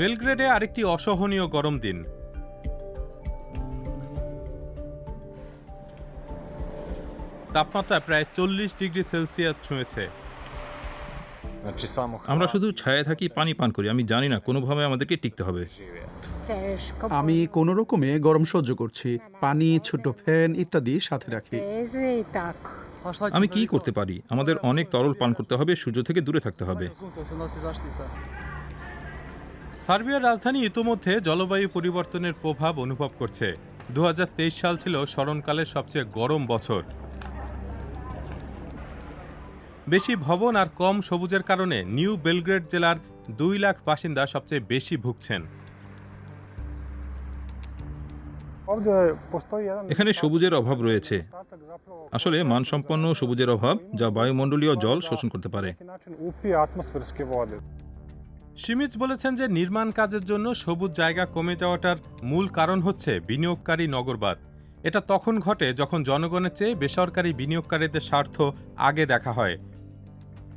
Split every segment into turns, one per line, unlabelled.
বেলগ্রেডে আরেকটি অসহনীয় গরম দিন তাপমাত্রা প্রায় চল্লিশ ডিগ্রি সেলসিয়াস ছুঁয়েছে
আমরা শুধু ছায়া থাকি পানি পান করি আমি জানি না কোনোভাবে আমাদেরকে টিকতে হবে
আমি কোনো রকমে গরম সহ্য করছি পানি ছোট ফ্যান ইত্যাদি সাথে রাখি.
আমি কি করতে পারি আমাদের অনেক তরল পান করতে হবে সূর্য থেকে দূরে থাকতে হবে
সার্বিয়ার রাজধানী ইতোমধ্যে জলবায়ু পরিবর্তনের প্রভাব অনুভব করছে। দু হাজার তেইশ সাল ছিল স্মরণকালের সবচেয়ে গরম বছর। বেশি ভবন আর কম সবুজের কারণে নিউ বেলগ্রেড জেলার দুই লাখ বাসিন্দা সবচেয়ে বেশি ভুগছেন।
এখানে সবুজের অভাব রয়েছে। আসলে মানসম্পন্ন সবুজের অভাব যা বায়ুমণ্ডলীয় জল শোষণ করতে পারে।
সিমিজ বলেছেন যে নির্মাণ কাজের জন্য সবুজ জায়গা কমে যাওয়াটার মূল কারণ হচ্ছে বিনিয়োগকারী নগরবাদ এটা তখন ঘটে যখন জনগণের চেয়ে বেসরকারি বিনিয়োগকারীদের স্বার্থ আগে দেখা হয়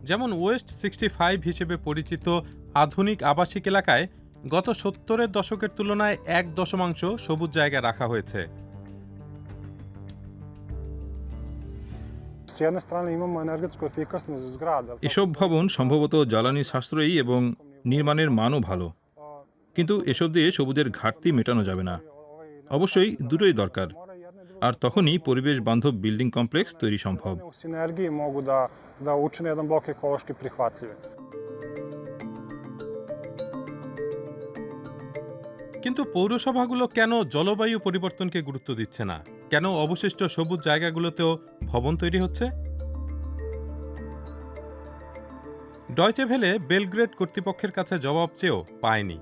যেমন ওয়েস্ট সিক্সটি ফাইভ হিসেবে পরিচিত আধুনিক আবাসিক এলাকায় গত সত্তরের দশকের তুলনায় এক দশমাংশ সবুজ জায়গা রাখা হয়েছে.
এসব ভবন সম্ভবত জ্বালানি সাশ্রয়ী এবং নির্মাণের মানও ভালো। কিন্তু এসব দিয়ে সবুজের ঘাটতি মেটানো যাবে না। অবশ্যই দুটোই দরকার। আর তখনই পরিবেশ বান্ধব বিল্ডিং কমপ্লেক্স তৈরি সম্ভব.
কিন্তু পৌরসভাগুলো কেন জলবায়ু পরিবর্তনকে গুরুত্ব দিচ্ছে না? কেন অবশিষ্ট সবুজ জায়গাগুলোতেও ভবন তৈরি হচ্ছে? ডয়চে ভেলে বেলগ্রেড কর্তৃপক্ষের কাছে জবাব চেয়েও পায়নি।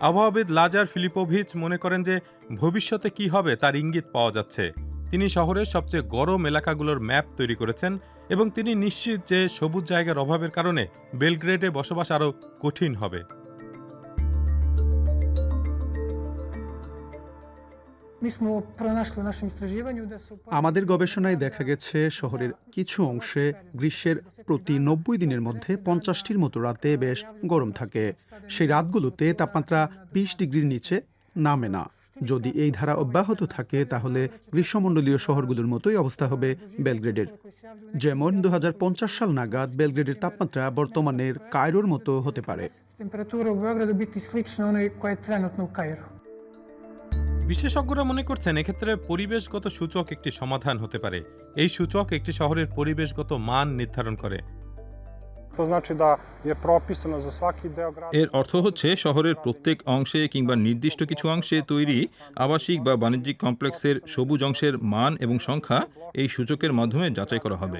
আবহাওয়াবিদ লাজার ফিলিপোভিচ মনে করেন যে, ভবিষ্যতে কি হবে তার ইঙ্গিত পাওয়া যাচ্ছে। তিনি শহরের সবচেয়ে গরম এলাকাগুলোর ম্যাপ তৈরি করেছেন এবং তিনি নিশ্চিত যে সবুজ জায়গার অভাবের কারণে বেলগ্রেডে বসবাস আরও কঠিন হবে।
আমাদের গবেষণায় দেখা গেছে শহরের কিছু অংশে গ্রীষ্মের প্রতি নব্বই দিনের মধ্যে পঞ্চাশটির মতো রাতে বেশ গরম থাকে। সেই রাতগুলোতে তাপমাত্রা বিশ ডিগ্রির নিচে নামে না। যদি এই ধারা অব্যাহত থাকে তাহলে গ্রীষ্মমণ্ডলীয় শহরগুলোর মতোই অবস্থা হবে বেলগ্রেডের। যেমন দু হাজার পঞ্চাশ সাল নাগাদ বেলগ্রেডের তাপমাত্রা বর্তমানের কায়রোর মতো হতে পারে।
বিশেষজ্ঞরা মনে করছেন এক্ষেত্রে পরিবেশগত সূচক একটি সমাধান হতে পারে। এই সূচক একটি শহরের পরিবেশগত মান নির্ধারণ করে।
এর অর্থ হচ্ছে শহরের প্রত্যেক অংশে কিংবা নির্দিষ্ট কিছু অংশে তৈরি আবাসিক বা বাণিজ্যিক কমপ্লেক্সের সবুজ অংশের মান এবং সংখ্যা এই সূচকের মাধ্যমে যাচাই করা হবে।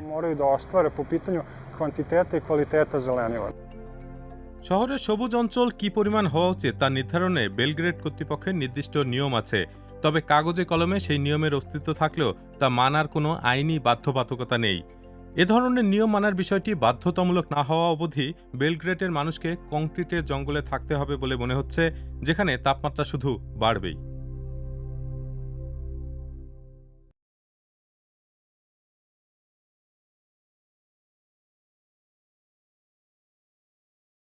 শহরের সবুজ অঞ্চল কি পরিমাণ হওয়া উচিত তা নির্ধারণে বেলগ্রেড কর্তৃপক্ষের নির্দিষ্ট নিয়ম আছে। তবে কাগজে কলমে সেই নিয়মের অস্তিত্ব থাকলেও তা মানার কোনো আইনি বাধ্যবাধকতা নেই। এ ধরনের নিয়ম মানার বিষয়টি বাধ্যতামূলক না হওয়া অবধি বেলগ্রেটের মানুষকে কংক্রিটের জঙ্গলে থাকতে হবে বলে মনে হচ্ছে, যেখানে তাপমাত্রা শুধু বাড়বেই।